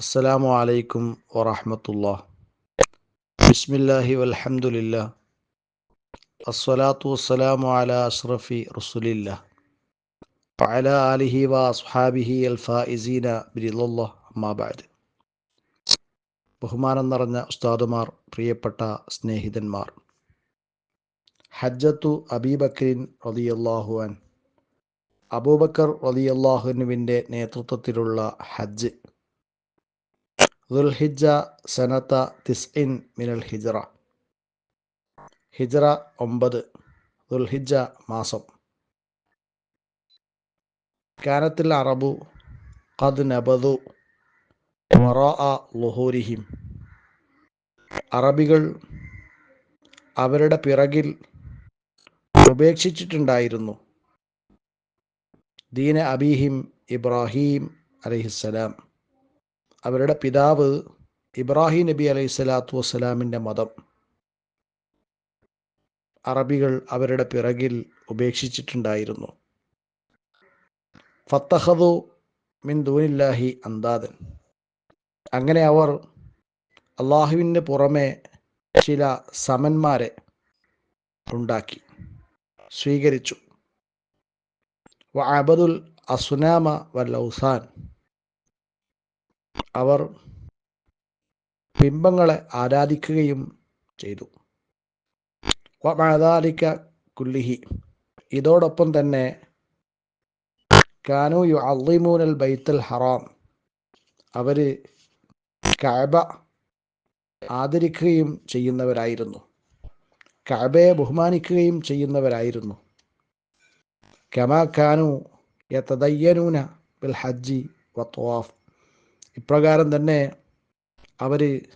السلام عليكم ورحمة الله بسم الله والحمد لله الصلاة والسلام على أشرف رسول الله وعلى آله وأصحابه الفائزين برضا الله أما بعد ബഹുമാനം നിറഞ്ഞ ഉസ്താദുമാർ പ്രിയപ്പെട്ട സ്നേഹിതന്മാർ ഹജ്ജത്തു അബീബക്രിൻ റലിയല്ലാഹുവാൻ അബൂബക്കർ റലിയല്ലാഹുനുവിൻ്റെ നേതൃത്വത്തിലുള്ള ഹജ്ജ് ദുൽഹിജ സനത്ത തിസ്ഇൻ മിനൽ ഹിജറ. ഹിജറ ഒമ്പത് ദുൽഹിജ മാസം. കാനത്തിൽ അറബു ഖദ് നബദു വറാഅ ലുഹൂരിഹിം. അറബികൾ അവരുടെ പിറകിൽ ഉപേക്ഷിച്ചിട്ടുണ്ടായിരുന്നു. ദീന അബീഹിം ഇബ്രാഹിം അലൈഹിസ്സലാം. അവരുടെ പിതാവ് ഇബ്രാഹിം നബി അലൈഹി സ്വലാത്തു വസ്സലാമിന്റെ മതം. അറബികൾ അവരുടെ പിറകിൽ ഉപേക്ഷിച്ചിട്ടുണ്ടായിരുന്നു. ഫത്തഹദു മിൻ ദൂനില്ലാഹി അന്താദൻ അങ്ങനെ അവർ അള്ളാഹുവിന് പുറമെ ചില സമന്മാരെ ഉണ്ടാക്കി സ്വീകരിച്ചു. വഅബദുൽ അസുനാമ വല്ലൗസാൻ അവർ ബിംബങ്ങളെ ആരാധിക്കുകയും ചെയ്തു. വമാദാലിക്ക കുല്ലിഹി. ഇതോടൊപ്പം തന്നെ കാനു യു അള്ളിമൂനൽ ബൈത്തൽ ഹറാം. അവർ കഅബ ആദരിക്കുകയും ചെയ്യുന്നവരായിരുന്നു. കഅബയെ ബഹുമാനിക്കുകയും ചെയ്യുന്നവരായിരുന്നു. കമാ കാനു യതദയ്യനൂന ബിൽ ഹജ്ജി വത്വാഫ് ഇപ്രകാരം തന്നെ അവർ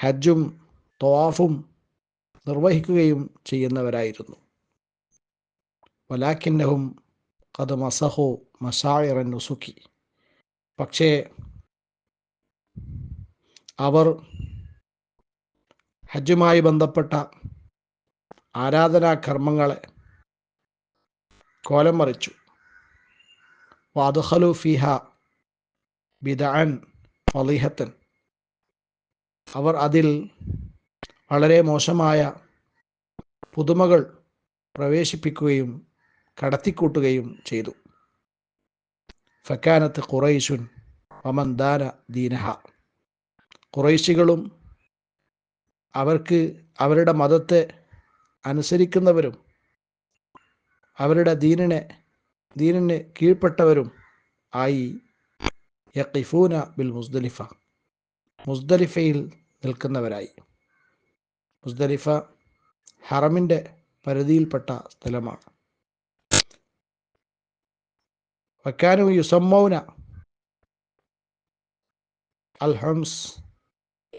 ഹജ്ജും തോഫും നിർവഹിക്കുകയും ചെയ്യുന്നവരായിരുന്നു. വലാക്കിന്നഹും കത് മസഹു മസായിറൻ നുസുക്കി. പക്ഷേ അവർ ഹജ്ജുമായി ബന്ധപ്പെട്ട ആരാധനാ കർമ്മങ്ങളെ കോലം മറിച്ചു. വാദുഹലു ഫിഹ ബിദാൻ അവർ അതിൽ വളരെ മോശമായ പുതുമകൾ പ്രവേശിപ്പിക്കുകയും കടത്തിക്കൂട്ടുകയും ചെയ്തു. ഫക്കാനത്ത് ഖുറൈശുൻ വമന്ദാന ദീനഹ. ഖുറൈശികളും അവർക്ക് അവരുടെ മതത്തെ അനുസരിക്കുന്നവരും അവരുടെ ദീനിനെ ദീനിന് കീഴ്പ്പെട്ടവരും ആയി യക്കിഫൂന ബിൽ മുസ്ദലിഫ. മുസ്ദലിഫയിൽ നിൽക്കുന്നവരായി. മുസ്ദലിഫ ഹറമിന്റെ പരിധിയിൽപ്പെട്ട സ്ഥലമാണ്. വക്കാനു യുസമ്മൗന അൽ ഹംസ്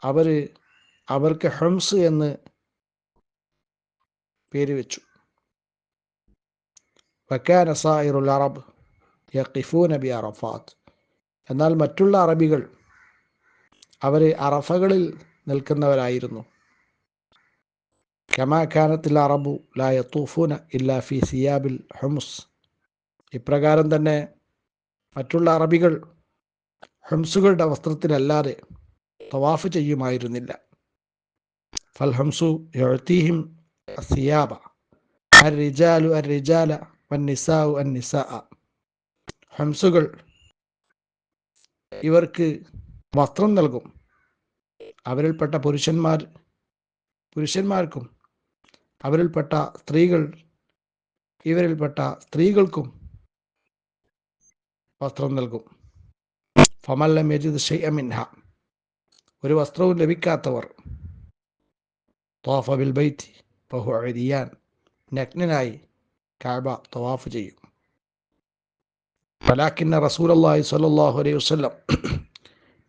അവർ അവർക്ക് ഹംസ് എന്ന് പേര് വെച്ചു. വക്കാന സായിറുൽ അറബ് യക്കിഫൂന ബി അറഫാത്ത്. എന്നാൽ മറ്റുള്ള അറബികൾ അവർ അറഫകളിൽ നിൽക്കുന്നവരായിരുന്നു. കമാഖാനത്തിൽ അറബു ലാ യത്തൂഫൂന ഇല്ലാ ഫി സിയാബിൽ ഹംസ്. ഇപ്രകാരം തന്നെ മറ്റുള്ള അറബികൾ ഹംസുകളുടെ വസ്ത്രത്തിലല്ലാതെ തവാഫ് ചെയ്യുമായിരുന്നില്ല. ഫൽ ഹംസു സിയാബ അർ റിജാലു അർ റിജാല വൻ നിസാ ഹംസുകൾ ഇവർക്ക് വസ്ത്രം നൽകും. അവരിൽപ്പെട്ട പുരുഷന്മാർ പുരുഷന്മാർക്കും അവരിൽപ്പെട്ട സ്ത്രീകൾ ഇവരിൽപ്പെട്ട സ്ത്രീകൾക്കും വസ്ത്രം നൽകും. ഫമല്ല മെജിദ് ഷെയ്അമിൻഹ ഒരു വസ്ത്രവും ലഭിക്കാത്തവർ തോഫ ബിൽ ബൈത്തി ബഹു നഗ്നനായി കാബ തവാഫ് ചെയ്യും. ഫലാക്കിന്ന റസൂൽ അള്ളാഹി സല്ലാഹു അലൈഹി വസ്ലം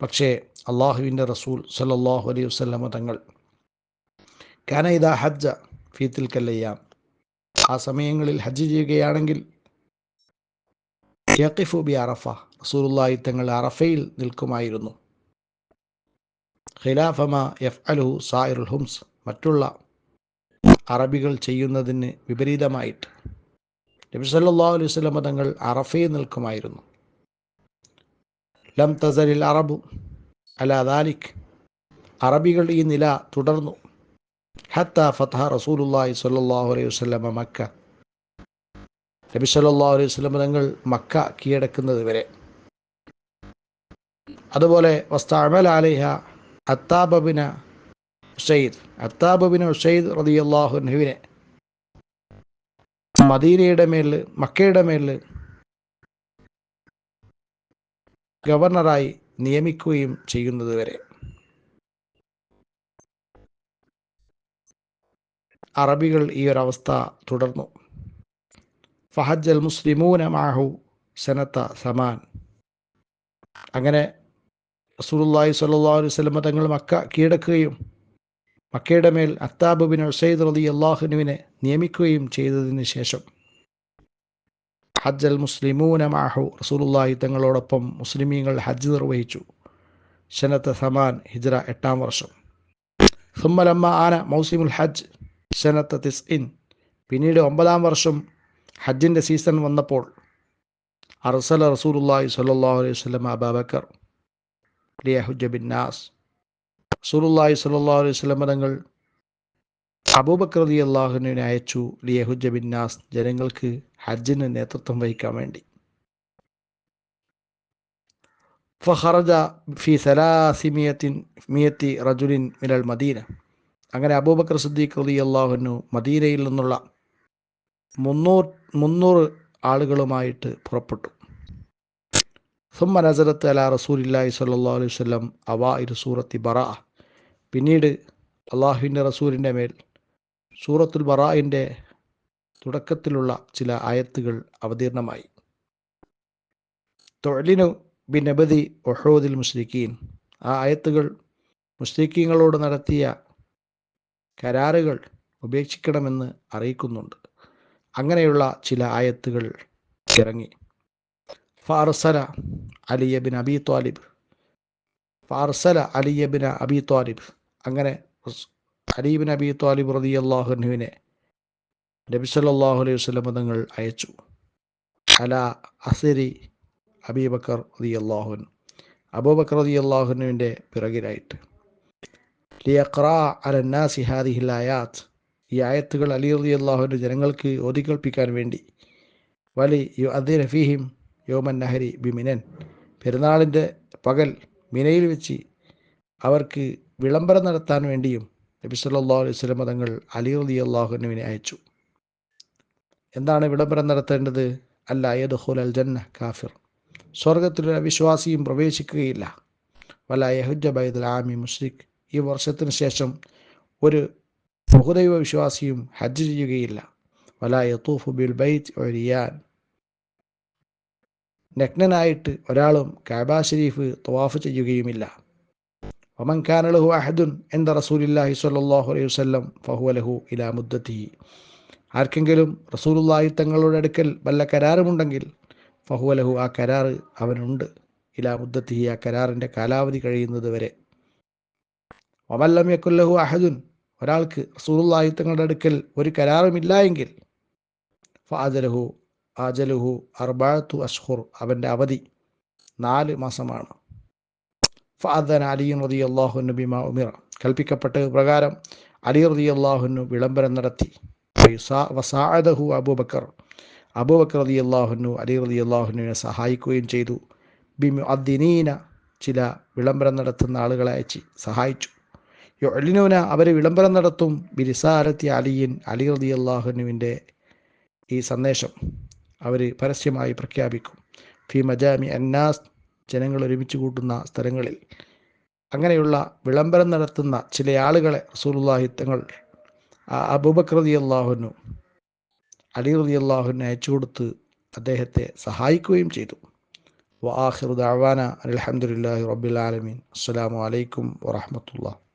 പക്ഷേ അള്ളാഹുവിന്റെ റസൂൽ സല്ലാഹു അലൈഹി വസ്ലമ തങ്ങൾ കാന ഇതാ ഹജ്ജ ഫീത്തിൽ കല്ലയ്യാം ആ സമയങ്ങളിൽ ഹജ്ജ് ചെയ്യുകയാണെങ്കിൽ യഖിഫു ബി അറഫ. റസൂലുള്ളാഹി തങ്ങൾ അറഫയിൽ നിൽക്കുമായിരുന്നു. ഖിലാഫമ എഫ് അലുഹു സായിറുൽ ഹുംസ് മറ്റുള്ള അറബികൾ ചെയ്യുന്നതിന് വിപരീതമായിട്ട്. നബി സല്ലല്ലാഹു അലൈഹി വസല്ലമ തങ്ങൾ അറഫയിൽ നിൽക്കുമായിരുന്നു. ലം തസലിൽ അറബു അല ദാലിക്. അറബികൾ ഈ നില തുടർന്നു. ഹത്ത ഫത്ത റസൂലുള്ളാഹി സ്വല്ലല്ലാഹു അലൈഹി വസല്ലമ മക്ക. നബി സല്ലല്ലാഹു അലൈഹി വസല്ലമ തങ്ങൾ മക്ക കീഴടക്കുന്നത് വരെ. അതുപോലെ വസ്തഅമല അലൈഹ അത്താബബിന ഉസൈദ്. അത്താബബിന ഉസൈദ് റളിയല്ലാഹു അൻഹുവിനെ മദീനയുടെ മേൽ മക്കയുടെ മേൽ ഗവർണറായി നിയമിക്കുകയും ചെയ്യുന്നത് വരെ. അറബികൾ ഈ ഒരവസ്ഥ തുടർന്നു. ഫഹജ് മുസ്ലിമൂന മാഹു സനത്ത സമാൻ. അങ്ങനെ റസൂലുള്ളാഹി സ്വല്ലല്ലാഹു അലൈഹി വസല്ലം തങ്ങൾ മക്ക കീഴടക്കുകയും മക്കയുടെ മേൽ അത്താബ് ബിൻ ഉസൈദ് റളി അള്ളാഹുനുവിനെ നിയമിക്കുകയും ചെയ്തതിന് ശേഷം. ഹജ്ജൽ മുസ്ലിമൂന മാഹു റസൂലുള്ളാഹി തങ്ങളോടൊപ്പം മുസ്ലിമീങ്ങൾ ഹജ്ജ് നിർവഹിച്ചു. ഷനത്ത് സമാൻ ഹിജ്റ എട്ടാം വർഷം. സുമ്മലമ്മ ആന മൗസിമുൽ ഹജ്ജ് സനത്ത തിസ്ഇൻ. പിന്നീട് ഒമ്പതാം വർഷം ഹജ്ജിന്റെ സീസൺ വന്നപ്പോൾ അർസല റസൂലുള്ളാഹി സല്ലാ അലൈഹി വസല്ലം അബാബക്കർ ലിയഹുജബിൻ നാസ് റസൂലുള്ളാഹി സ്വല്ലല്ലാഹു അലൈഹി വസല്ലം തങ്ങൾ അബൂബക്കർ റളി അയച്ചു ലിയഹുജ ബിന്നാസ് ജനങ്ങൾക്ക് ഹജ്ജിന് നേതൃത്വം വഹിക്കാൻ വേണ്ടി. ഫഹറജ ഫി സലാസിമിയത്തിൻ മിയത്തി റജുലിൻ മിനൽ മദീന. അങ്ങനെ അബൂബക്കർ സിദ്ദീഖ് റലി അള്ളാഹുനു മദീനയിൽ നിന്നുള്ള മുന്നൂറ് മുന്നൂറ് ആളുകളുമായിട്ട് പുറപ്പെട്ടു. സുമ്മ നസരത്ത് അല റസൂലില്ലാഹി സ്വല്ലല്ലാഹു അലൈഹി വസല്ലം ഇരു സൂറത്തി ബറ പിന്നീട് അള്ളാഹുവിന്റെ റസൂലിന്റെ മേൽ സൂറത്തുൽ ബറായിന്റെ തുടക്കത്തിലുള്ള ചില ആയത്തുകൾ അവതീർണമായി. തൊഴിലിനു ബിനബദി ഒഹോദിൽ മുസ്ലിഖീൻ ആ ആയത്തുകൾ മുസ്ലിഖീങ്ങളോട് നടത്തിയ കരാറുകൾ ഉപേക്ഷിക്കണമെന്ന് അറിയിക്കുന്നുണ്ട്. അങ്ങനെയുള്ള ചില ആയത്തുകൾ ഇറങ്ങി. ഫാർസല അലിയബിൻ അബി ത്വാലിബ്. ഫാർസല അലിയബിൻ അബി ത്വാലിബ്. അങ്ങനെ അലീബിൻ അബി താലിബ് റതി അള്ളാഹുനുവിനെ നബി സല്ലാഹു അലൈഹി വസല്ലം തങ്ങൾ അയച്ചു. അല അസരി അബീബക്കർ റതി അള്ളാഹുൻ അബൂബക്കർ റതി അള്ളാഹുനുവിന്റെ പിറകിലായിട്ട്. ലിയഖ്റ അലന്നാസി ഹാദിഹിൽ ആയാത്ത്. ഈ ആയത്തുകൾ അലി റതി അള്ളാഹുവിന്റെ ജനങ്ങൾക്ക് ഓതിക്കൽപ്പിക്കാൻ വേണ്ടി. വലി യു അദി റഫീഹിം യോമൻ നഹരി ബിമിനൻ. പെരുന്നാളിന്റെ പകൽ മിനയിൽ വെച്ച് അവർക്ക് വിളംബരം നടത്താൻ വേണ്ടിയും നബി സല്ലാ അലൈഹി സ്വലം തങ്ങൾ അലി അലി അള്ളാഹുനുവിനെ അയച്ചു. എന്താണ് വിളംബരം നടത്തേണ്ടത്? അല്ല യദ്ഖുൽ അൽ ജന്ന കാഫിർ. സ്വർഗത്തിലൊരു അവിശ്വാസിയും പ്രവേശിക്കുകയില്ല. വല യഹുജ ബൈദുൽ ആമി മുസ്ലിഖ് ഈ വർഷത്തിന് ശേഷം ഒരു ബഹുദൈവ വിശ്വാസിയും ഹജ്ജ് ചെയ്യുകയില്ല. വല യത്തൂഫു ബിൽ ബൈത്ത് ഒരിയാൻ. നഗ്നനായിട്ട് ഒരാളും കാബ ഷരീഫ് തവാഫ് ചെയ്യുകയുമില്ല. ഒമൻ ഖാൻ ലഹു അഹദുൻ എന്ത റസൂലില്ലാഹി സ്വല്ലല്ലാഹു അലൈഹി വസല്ലം ഫഹുവ ലഹു ഇലാ മുദ്ദത്തി ആർക്കെങ്കിലും റസൂലുല്ലാഹി തങ്ങളുടെ അടുക്കൽ വല്ല കരാറുമുണ്ടെങ്കിൽ ഫഹുവ ലഹു ആ കരാറ് അവനുണ്ട്. ഇലാ മുദ്ദത്തി ആ കരാറിന്റെ കാലാവധി കഴിയുന്നത് വരെ. ഒമല്ലം യക്കുല്ലഹു അഹദുൻ ഒരാൾക്ക് റസൂലുല്ലാഹി തങ്ങളുടെ അടുക്കൽ ഒരു കരാറുമില്ല എങ്കിൽ ഫാജലഹു ആജലുഹു അർബാത്തു അഷ്ഹുർ അവന്റെ അവധി നാല് മാസമാണ്. ഫാദൻ ബിമ ഉമിറ. കൽപ്പിക്കപ്പെട്ട പ്രകാരം അലി റതി അള്ളാഹുനു വിളംബരം നടത്തി. വസാഅദഹു അബൂബക്കർ. അബൂബക്കർ റതി അള്ളാഹുനു അലി റതി അള്ളാഹുനുവിനെ സഹായിക്കുകയും ചെയ്തു. ബിമു അദ്ദിനീന ചില വിളംബരം നടത്തുന്ന ആളുകളെ അയച്ച് സഹായിച്ചു. യൊലിനൂന അവർ വിളംബരം നടത്തും. ബിരിസാരത്തി അലിയൻ അലി റതി അള്ളാഹുനുവിന്റെ ഈ സന്ദേശം അവർ പരസ്യമായി പ്രഖ്യാപിക്കും. ഫി മജാമി അന്നാസ് ജനങ്ങൾ ഒരുമിച്ച് കൂട്ടുന്ന സ്ഥലങ്ങളിൽ. അങ്ങനെയുള്ള വിളംബരം നടത്തുന്ന ചില ആളുകളെ റസൂലുള്ളാഹി തങ്ങൾ അബൂബക്കർ റതി അള്ളാഹുനു അലി റതി അള്ളാഹുവിനെ അയച്ചു കൊടുത്ത് അദ്ദേഹത്തെ സഹായിക്കുകയും ചെയ്തു. വാഹിർ ദാവാന അലഹമുല്ലാഹി റബ്ബിൽ ആലമീൻ. അസ്സലാമു അലൈക്കും വറഹ്മത്തുള്ളാഹി.